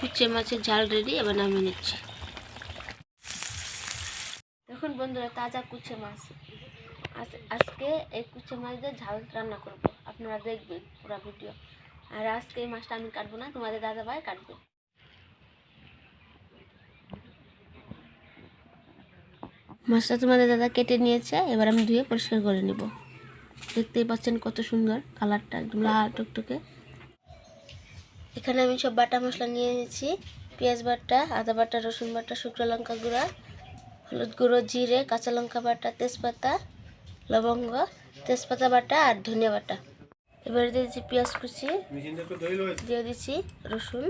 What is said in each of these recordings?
কুচে মাছের ঝাল রেডি এবার নামিয়ে নিচ্ছি। দেখুন বন্ধুরা, তাজা কুচে মাছ। আজ- আজকে এই কুচে মাছ দিয়ে ঝাল রান্না করব। আপনারা দেখবেন পুরো ভিডিও। আর আজকে এই মাছটা আমি কাটবো না, তোমাদের দাদা ভাই কাটবে। মাছটা তোমাদের দাদা কেটে নিয়েছে, এবার আমি ধুয়ে পরিষ্কার করে নিব। দেখতেই পাচ্ছেন কত সুন্দর কালারটা একদম লাল টকটকে। এখানে আমি সব বাটা মশলা নিয়ে নিয়েছি, পেঁয়াজ বাটা, আদা বাটা, রসুন বাটা, শুকনো লঙ্কা গুঁড়া, হলুদ গুঁড়ো, জিরে, কাঁচা লঙ্কা বাটা, তেজপাতা, লবঙ্গ, তেজপাতা বাটা আর ধনিয়া বাটা। এবারে দিয়ে দিচ্ছি পেঁয়াজ কুচি, দিয়ে দিচ্ছি রসুন,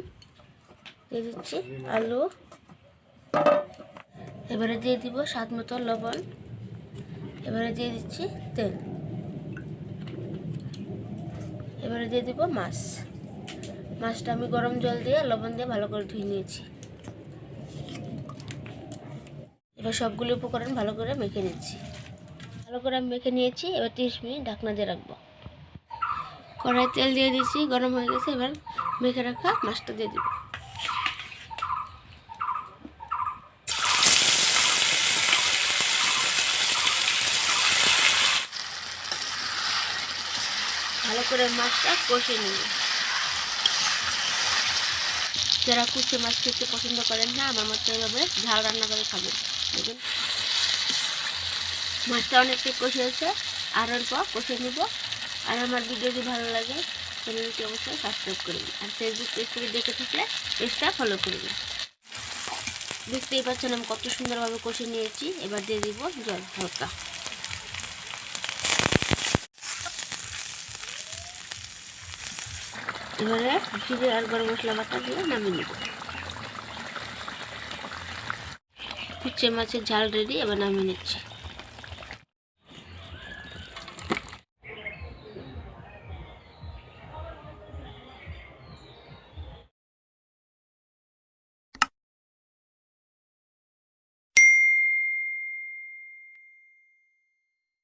দিয়ে দিচ্ছি আলু। এবারে দিয়ে দিব স্বাদ মতো লবণ। এবারে দিয়ে দিচ্ছি তেল। এবারে দিয়ে দিব মাছ। মাছটা আমি গরম জল দিয়ে, লবণ দিয়ে ভালো করে ধুয়ে নিয়েছি। এবার সবগুলো উপকরণ ভালো করে মেখে নিচ্ছি। ভালো করে আমি মেখে নিয়েছি, এবার তিরিশ মিনিট ঢাকনা দিয়ে রাখব। কড়াই তেল দিয়ে দিয়েছি, গরম হয়ে গেছে, এবার মেখে রাখা মাছটা দিয়ে দিব। ভালো করে মাছটা কষে নিই যারা কুচে মাছ খেতে পছন্দ করেন না আমার মতো এভাবে ঝাল রান্না করে খাবেন। দেখুন। মাছটা অনেকটাই কষে হয়েছে। আর অল্প কষে নেব। আর আমার ভিডিও যদি ভালো লাগে চ্যানেলটি অবশ্যই সাবস্ক্রাইব করবেন আর ফেসবুক পেজ থেকে দেখে থাকলে পেজটা ফলো করবেন দেখতেই পাচ্ছেন আমি কত সুন্দরভাবে কষে নিয়েছি। এবার দিয়ে দিব জল, হালকা। এবারে জিরে আর গরম মশলা বাটা দিয়ে নামিয়ে নেব। কুচে মাছের ঝাল রেডি এবার নামিয়ে নিচ্ছি।